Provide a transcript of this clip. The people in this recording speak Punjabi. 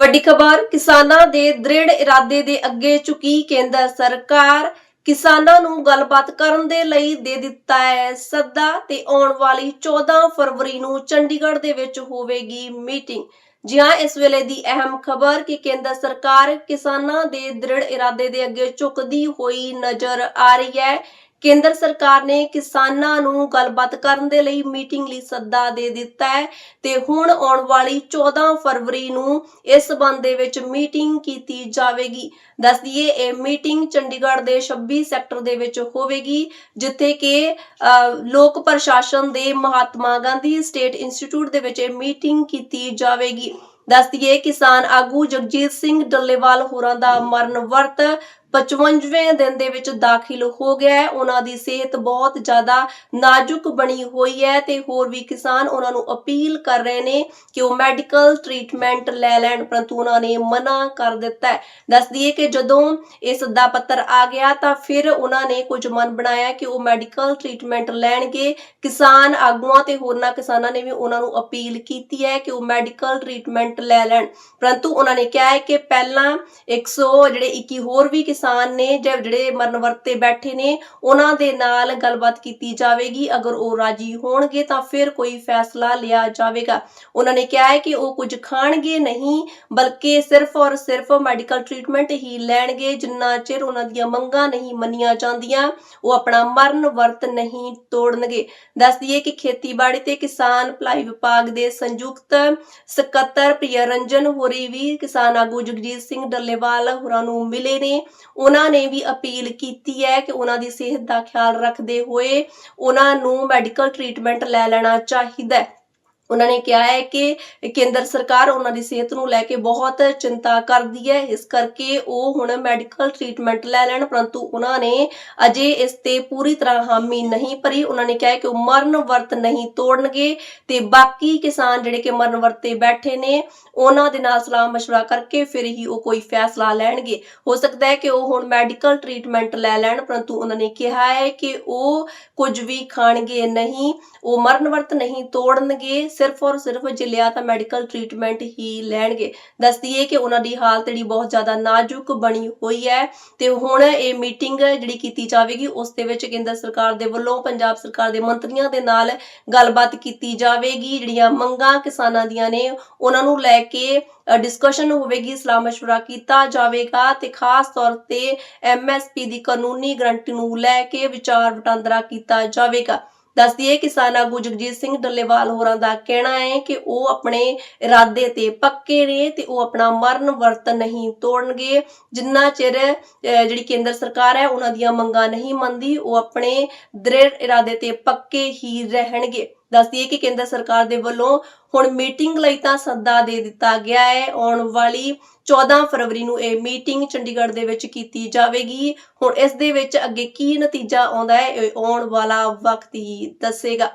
ਵੱਡੀ ਖਬਰ, ਕਿਸਾਨਾਂ ਦੇ ਦ੍ਰਿੜ ਇਰਾਦੇ ਦੇ ਅੱਗੇ ਝੁਕੀ ਕੇਂਦਰ ਸਰਕਾਰ। ਕਿਸਾਨਾਂ ਨੂੰ ਗੱਲਬਾਤ ਕਰਨ ਦੇ ਲਈ ਦੇ ਦਿੱਤਾ ਹੈ ਸੱਦਾ ਤੇ ਆਉਣ ਵਾਲੀ 14 ਫਰਵਰੀ ਨੂੰ ਚੰਡੀਗੜ੍ਹ ਦੇ ਵਿੱਚ ਹੋਵੇਗੀ ਮੀਟਿੰਗ। ਜੀ ਹਾਂ ਇਸ ਵੇਲੇ ਦੀ ਅਹਿਮ ਖਬਰ ਕਿ ਕੇਂਦਰ ਸਰਕਾਰ ਕਿਸਾਨਾਂ ਦੇ ਦ੍ਰਿੜ ਇਰਾਦੇ ਦੇ ਅੱਗੇ ਝੁਕਦੀ ਹੋਈ ਨਜ਼ਰ ਆ ਰਹੀ ਹੈ। ਕੇਂਦਰ ਸਰਕਾਰ ਨੇ ਕਿਸਾਨਾਂ ਨੂੰ ਗੱਲਬਾਤ ਕਰਨ ਦੇ ਲਈ ਮੀਟਿੰਗ ਲਈ ਸੱਦਾ ਦੇ ਦਿੱਤਾ ਹੈ ਤੇ ਹੁਣ ਆਉਣ ਵਾਲੀ 14 ਫਰਵਰੀ ਨੂੰ ਇਸ ਸਬੰਧ ਦੇ ਵਿੱਚ ਮੀਟਿੰਗ ਕੀਤੀ ਜਾਵੇਗੀ। ਦੱਸ ਦਈਏ, ਇਹ ਮੀਟਿੰਗ ਚੰਡੀਗੜ੍ਹ ਦੇ 26 ਸੈਕਟਰ ਦੇ ਵਿੱਚ ਹੋਵੇਗੀ, ਜਿੱਥੇ ਕਿ ਲੋਕ ਪ੍ਰਸ਼ਾਸਨ ਦੇ ਮਹਾਤਮਾ ਗਾਂਧੀ ਸਟੇਟ ਇੰਸਟੀਚਿਊਟ ਦੇ ਵਿੱਚ ਇਹ ਮੀਟਿੰਗ ਕੀਤੀ ਜਾਵੇਗੀ। ਦੱਸ ਦਈਏ, ਕਿਸਾਨ ਆਗੂ ਜਗਜੀਤ ਸਿੰਘ ਡੱਲੇਵਾਲ ਹੋਰਾਂ ਦਾ ਮਰਨ ਵਰਤ 55ਵੇਂ ਦਿਨ ਦੇ ਵਿੱਚ ਦਾਖਲ ਹੋ ਗਿਆ ਹੈ। ਉਹਨਾਂ ਦੀ ਸਿਹਤ ਬਹੁਤ ਜ਼ਿਆਦਾ ਨਾਜ਼ੁਕ ਬਣੀ ਹੋਈ ਹੈ ਤੇ ਹੋਰ ਵੀ ਕਿਸਾਨ ਉਹਨਾਂ ਨੂੰ ਅਪੀਲ ਕਰ ਰਹੇ ਨੇ ਕਿ ਉਹ ਮੈਡੀਕਲ ਟ੍ਰੀਟਮੈਂਟ ਲੈ ਲੈਣ, ਪਰੰਤੂ ਉਹਨਾਂ ਨੇ ਮਨਾ ਕਰ ਦਿੱਤਾ ਹੈ। ਦੱਸ ਦਈਏ ਕਿ ਜਦੋਂ ਇਹ ਸੱਦਾ ਪੱਤਰ ਆ ਗਿਆ ਤਾਂ ਫਿਰ ਉਹਨਾਂ ਨੇ ਕੁਝ ਮਨ ਬਣਾਇਆ ਕਿ ਉਹ ਮੈਡੀਕਲ ਟ੍ਰੀਟਮੈਂਟ ਲੈਣਗੇ। ਕਿਸਾਨ ਆਗੂਆਂ ਤੇ ਹੋਰਨਾਂ ਕਿਸਾਨਾਂ ਨੇ ਵੀ ਉਹਨਾਂ ਨੂੰ ਅਪੀਲ ਕੀਤੀ ਹੈ ਕਿ ਉਹ ਮੈਡੀਕਲ ਟ੍ਰੀਟਮੈਂਟ ਲੈ ਲੈਣ। ਪਰੰਤੂ ਉਹਨਾਂ ਨੇ ਕਿਹਾ ਹੈ ਕਿ ਪਹਿਲਾਂ 100 ਜਿਹੜੇ 21 ਹੋਰ ਵੀ ਕਿਸਾਨ ਨੇ ਜਿਹੜੇ ਮਰਨ ਵਰਤੇ ਬੈਠੇ ਨੇ, ਉਹਨਾਂ ਦੇ ਨਾਲ ਗੱਲਬਾਤ ਕੀਤੀ ਜਾਵੇਗੀ। ਅਗਰ ਉਹ ਰਾਜੀ ਹੋਣਗੇ ਤਾਂ ਫਿਰ ਕੋਈ ਫੈਸਲਾ ਲਿਆ ਜਾਵੇਗਾ। ਉਹਨਾਂ ਨੇ ਕਿਹਾ ਹੈ ਕਿ ਉਹ ਕੁਝ ਖਾਣਗੇ ਨਹੀਂ, ਬਲਕਿ ਸਿਰਫ ਔਰ ਸਿਰਫ ਮੈਡੀਕਲ ਟ੍ਰੀਟਮੈਂਟ ਹੀ ਲੈਣਗੇ। ਜਿੰਨਾ ਚਿਰ ਉਹਨਾਂ ਦੀਆਂ ਮੰਗਾਂ ਨਹੀਂ ਮੰਨੀਆਂ ਜਾਂਦੀਆਂ, ਉਹ ਆਪਣਾ ਮਰਨ ਵਰਤ ਨਹੀਂ ਤੋੜਨਗੇ। ਦੱਸ ਦਈਏ ਕਿ ਖੇਤੀਬਾੜੀ ਤੇ ਕਿਸਾਨ ਭਲਾਈ ਵਿਭਾਗ ਦੇ ਸੰਯੁਕਤ ਸਕੱਤਰ ਪ੍ਰਿਆ ਰੰਜਨ ਹੋਰੀ ਵੀ ਕਿਸਾਨ ਆਗੂ ਜਗਜੀਤ ਸਿੰਘ ਡੱਲੇਵਾਲ ਹੋਰਾਂ ਨੂੰ ਮਿਲੇ ਨੇ। ਉਹਨਾਂ ਨੇ ਵੀ ਅਪੀਲ ਕੀਤੀ ਹੈ ਕਿ ਉਹਨਾਂ ਦੀ ਸਿਹਤ ਦਾ ਖਿਆਲ ਰੱਖਦੇ ਹੋਏ ਉਹਨਾਂ ਨੂੰ ਮੈਡੀਕਲ ਟ੍ਰੀਟਮੈਂਟ ਲੈ ਲੈਣਾ ਚਾਹੀਦਾ ਹੈ। ਉਹਨਾਂ ਨੇ ਕਿਹਾ ਹੈ ਕਿ ਕੇਂਦਰ ਸਰਕਾਰ ਉਹਨਾਂ ਦੀ ਸਿਹਤ ਨੂੰ ਲੈ ਕੇ ਬਹੁਤ ਚਿੰਤਾ ਕਰਦੀ ਹੈ ਇਸ ਕਰਕੇ ਉਹ ਹੁਣ ਮੈਡੀਕਲ ਟ੍ਰੀਟਮੈਂਟ ਲੈ ਲੈਣ ਪਰੰਤੂ ਉਹਨਾਂ ਨੇ ਅਜੇ ਇਸ ਤੇ ਪੂਰੀ ਤਰ੍ਹਾਂ ਹਾਮੀ ਨਹੀਂ ਭਰੀ ਉਹਨਾਂ ਨੇ ਕਿਹਾ ਹੈ ਕਿ ਉਹ ਮਰਨ ਵਰਤ ਨਹੀਂ ਤੋੜਨਗੇ ਤੇ ਬਾਕੀ ਕਿਸਾਨ ਜਿਹੜੇ ਕਿ ਮਰਨ ਵਰਤੇ ਬੈਠੇ ਨੇ ਉਹਨਾਂ ਦੇ ਨਾਲ ਸਲਾਹ مشورہ ਕਰਕੇ ਫਿਰ ਹੀ ਉਹ ਕੋਈ ਫੈਸਲਾ ਲੈਣਗੇ ਹੋ ਸਕਦਾ ਹੈ ਕਿ ਉਹ ਹੁਣ ਮੈਡੀਕਲ ਟ੍ਰੀਟਮੈਂਟ ਲੈ ਲੈਣ ਪਰੰਤੂ ਉਹਨਾਂ ਨੇ ਕਿਹਾ ਹੈ ਕਿ ਉਹ ਕੁਝ ਵੀ ਖਾਣਗੇ ਨਹੀਂ ਉਹ ਮਰਨ ਵਰਤ ਨਹੀਂ ਤੋੜਨਗੇ ਸਿਰਫ ਔਰ ਸਿਰਫ ਜੇ ਲਿਆ ਤਾਂ ਮੈਡੀਕਲ ਟ੍ਰੀਟਮੈਂਟ ਹੀ ਲੈਣਗੇ ਦੱਸ ਦਈਏ ਕਿ ਉਹਨਾਂ ਦੀ ਹਾਲਤ ਜਿਹੜੀ ਬਹੁਤ ਜ਼ਿਆਦਾ ਨਾਜ਼ੁਕ ਬਣੀ ਹੋਈ ਹੈ ਤੇ ਹੁਣ ਇਹ ਮੀਟਿੰਗ ਜਿਹੜੀ ਕੀਤੀ ਜਾਵੇਗੀ ਉਸ ਦੇ ਵਿੱਚ ਕੇਂਦਰ ਸਰਕਾਰ ਦੇ ਵੱਲੋਂ ਪੰਜਾਬ ਸਰਕਾਰ ਦੇ ਮੰਤਰੀਆਂ ਦੇ ਨਾਲ ਗੱਲਬਾਤ ਕੀਤੀ ਜਾਵੇਗੀ ਜਿਹੜੀਆਂ ਮੰਗਾਂ ਕਿਸਾਨਾਂ ਦੀਆਂ ਨੇ ਉਹਨਾਂ ਨੂੰ ਲੈ ਕੇ ਡਿਸਕਸ਼ਨ ਹੋਵੇਗੀ ਸਲਾਹ مشورہ ਕੀਤਾ ਜਾਵੇਗਾ ਤੇ ਖਾਸ ਤੌਰ ਤੇ ਐਮਐਸਪੀ ਦੀ ਕਾਨੂੰਨੀ ਗਰੰਟੀ ਨੂੰ ਲੈ ਕੇ ਵਿਚਾਰ ਵਟਾਂਦਰਾ ਕੀਤਾ ਜਾਵੇਗਾ ਦੱਸ ਦਈਏ ਕਿਸਾਨ ਆਗੂ ਜਗਜੀਤ ਸਿੰਘ ਡੱਲੇਵਾਲ ਹੋਰਾਂ ਦਾ ਕਹਿਣਾ ਹੈ ਕਿ ਉਹ ਆਪਣੇ ਇਰਾਦੇ ਤੇ ਪੱਕੇ ਨੇ ਤੇ ਉਹ ਆਪਣਾ ਮਰਨ ਵਰਤ ਨਹੀਂ ਤੋੜਨਗੇ। ਜਿੰਨਾ ਚਿਰ ਜਿਹੜੀ ਕੇਂਦਰ ਸਰਕਾਰ ਹੈ, ਉਹਨਾਂ ਦੀਆਂ ਮੰਗਾਂ ਨਹੀਂ ਮੰਨਦੀ, ਉਹ ਆਪਣੇ ਦ੍ਰਿੜ ਇਰਾਦੇ ਤੇ ਪੱਕੇ ਹੀ ਰਹਿਣਗੇ। ਦੱਸ ਦਈਏ ਕਿ ਕੇਂਦਰ ਸਰਕਾਰ ਦੇ ਵੱਲੋਂ ਹੁਣ ਮੀਟਿੰਗ ਲਈ ਤਾਂ ਸੱਦਾ ਦੇ ਦਿੱਤਾ ਗਿਆ ਹੈ। ਆਉਣ ਵਾਲੀ 14 ਫਰਵਰੀ ਨੂੰ ਇਹ ਮੀਟਿੰਗ ਚੰਡੀਗੜ੍ਹ ਦੇ ਵਿੱਚ ਕੀਤੀ ਜਾਵੇਗੀ। ਹੁਣ ਇਸ ਦੇ ਵਿੱਚ ਅੱਗੇ ਕੀ ਨਤੀਜਾ ਆਉਂਦਾ ਹੈ, ਇਹ ਆਉਣ ਵਾਲਾ ਵਕਤ ਹੀ ਦੱਸੇਗਾ।